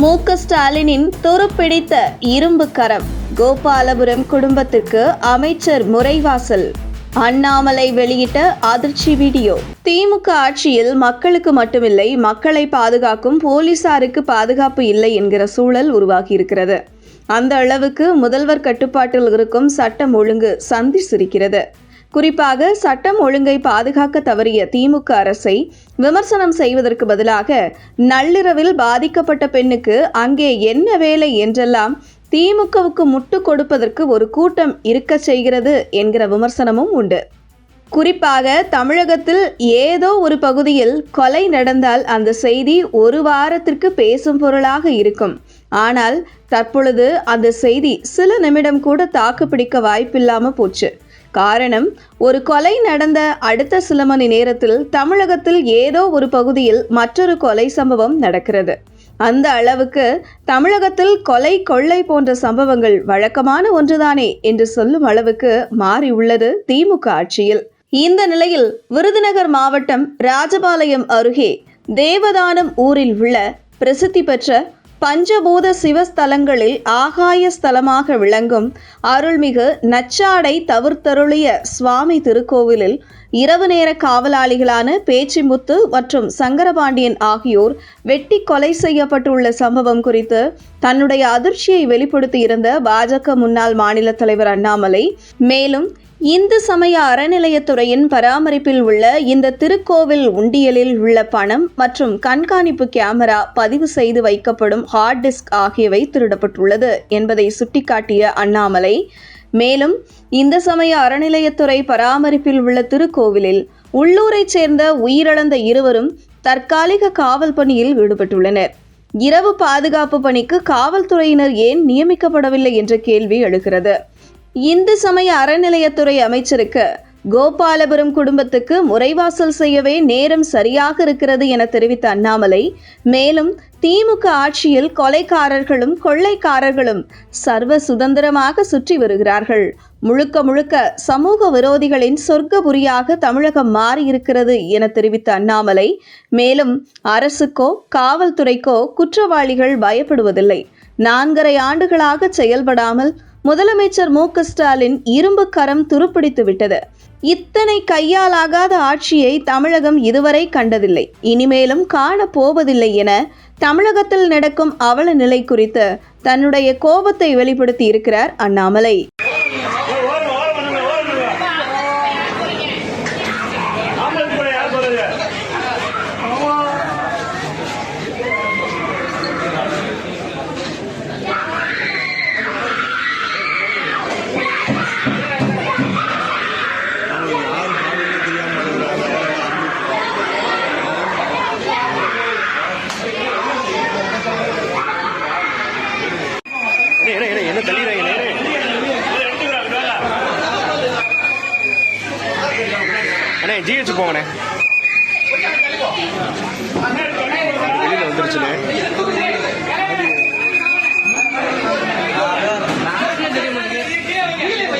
மு க ஸ்டாலினின் துருப்பிடித்த இரும்பு கரம். கோபாலபுரம் குடும்பத்திற்கு அமைச்சர் முறைவாசல். அண்ணாமலை வெளியிட்ட அதிர்ச்சி வீடியோ. திமுக ஆட்சியில் மக்களுக்கு மட்டுமில்லை மக்களை பாதுகாக்கும் போலீசாருக்கு பாதுகாப்பு இல்லை என்கிற சூழல் உருவாகியிருக்கிறது. அந்த அளவுக்கு முதல்வர் கட்டுப்பாட்டில் இருக்கும் சட்டம் ஒழுங்கு சந்தி சிரிக்கிறது. குறிப்பாக சட்டம் ஒழுங்கை பாதுகாக்க தவறிய திமுக அரசை விமர்சனம் செய்வதற்கு பதிலாக நள்ளிரவில் பாதிக்கப்பட்ட பெண்ணுக்கு அங்கே என்ன வேலை என்றெல்லாம் திமுகவுக்கு முட்டு கொடுப்பதற்கு ஒரு கூட்டம் இருக்கச் செய்கிறது என்கிற விமர்சனமும் உண்டு. குறிப்பாக தமிழகத்தில் ஏதோ ஒரு பகுதியில் கொலை நடந்தால் அந்த செய்தி ஒரு வாரத்திற்கு பேசும் பொருளாக இருக்கும். ஆனால் தற்பொழுது அந்த செய்தி சில நிமிடம் கூட தாக்குப்பிடிக்க வாய்ப்பில்லாம போச்சு. காரணம் ஒரு கொலை நடந்த அடுத்த சில மணி நேரத்தில் தமிழகத்தில் ஏதோ ஒரு பகுதியில் மற்றொரு கொலை சம்பவம் நடக்கிறது. அந்த அளவுக்கு தமிழகத்தில் கொலை கொள்ளை போன்ற சம்பவங்கள் வழக்கமான ஒன்றுதானே என்று சொல்லும் அளவுக்கு மாறியுள்ளது திமுக ஆட்சியில். இந்த நிலையில் விருதுநகர் மாவட்டம் ராஜபாளையம் அருகே தேவதானம் ஊரில் உள்ள பிரசித்தி பெற்ற பஞ்சபூத சிவஸ்தலங்களில் ஆகாய ஸ்தலமாக விளங்கும் அருள்மிகு நச்சாடை தவிர்த்தருளிய சுவாமி திருக்கோவிலில் இரவு நேர காவலாளிகளான பேச்சிமுத்து மற்றும் சங்கரபாண்டியன் ஆகியோர் வெட்டி கொலை செய்யப்பட்டுள்ள சம்பவம் குறித்து தன்னுடைய அதிர்ச்சியை வெளிப்படுத்தியிருந்த பாஜக முன்னாள் மாநில தலைவர் அண்ணாமலை மேலும் இந்து சமய அறநிலையத்துறையின் பராமரிப்பில் உள்ள இந்த திருக்கோவில் உண்டியலில் உள்ள பணம் மற்றும் கண்காணிப்பு கேமரா பதிவு செய்து வைக்கப்படும் ஹார்ட் டிஸ்க் ஆகியவை திருடப்பட்டுள்ளது என்பதை சுட்டிக்காட்டிய அண்ணாமலை மேலும் இந்து சமய அறநிலையத்துறை பராமரிப்பில் உள்ள திருக்கோவிலில் உள்ளூரைச் சேர்ந்த உயிரிழந்த இருவரும் தற்காலிக காவல் பணியில் ஈடுபட்டுள்ளனர். இரவு பாதுகாப்பு பணிக்கு காவல்துறையினர் ஏன் நியமிக்கப்படவில்லை என்ற கேள்வி எழுகிறது. இந்து சமய அறநிலையத்துறை அமைச்சருக்கு கோபாலபுரம் குடும்பத்துக்கு முறைவாசல் செய்யவே நேரம் சரியாக இருக்கிறது என தெரிவித்த அண்ணாமலை மேலும் திமுக ஆட்சியில் கொலைக்காரர்களும் கொள்ளைக்காரர்களும் சர்வ சுதந்திரமாக சுற்றி வருகிறார்கள். முழுக்க முழுக்க சமூக விரோதிகளின் சொர்க்கபுரியாக தமிழகம் மாறியிருக்கிறது என தெரிவித்த அண்ணாமலை மேலும் அரசுக்கோ காவல்துறைக்கோ குற்றவாளிகள் பயப்படுவதில்லை. நான்கரை ஆண்டுகளாக செயல்படாமல் முதலமைச்சர் மு ஸ்டாலின் இரும்பு கரம் துருப்பிடித்து விட்டது. இத்தனை கையாலாகாத ஆட்சியை தமிழகம் இதுவரை கண்டதில்லை. இனிமேலும் காணப் போவதில்லை என தமிழகத்தில் நடக்கும் அவல நிலை குறித்து தன்னுடைய கோபத்தை வெளிப்படுத்தி இருக்கிறார் அண்ணாமலை ஓரமா, ஓரமா நில்லு, ஓரமா நில்லு. ஆம்பளைக்கு கூட யார் சொல்றது? ஆமா. அண்ணே, அண்ணே, அண்ணே, என்ன தள்ளிடுறாங்க அண்ணே, அண்ணே. இதை எடுத்துக்கிறாங்க, வேலை. அண்ணே ஜிஹெச் போங்கண்ணே. வெளியில வந்துருச்சுண்ணே.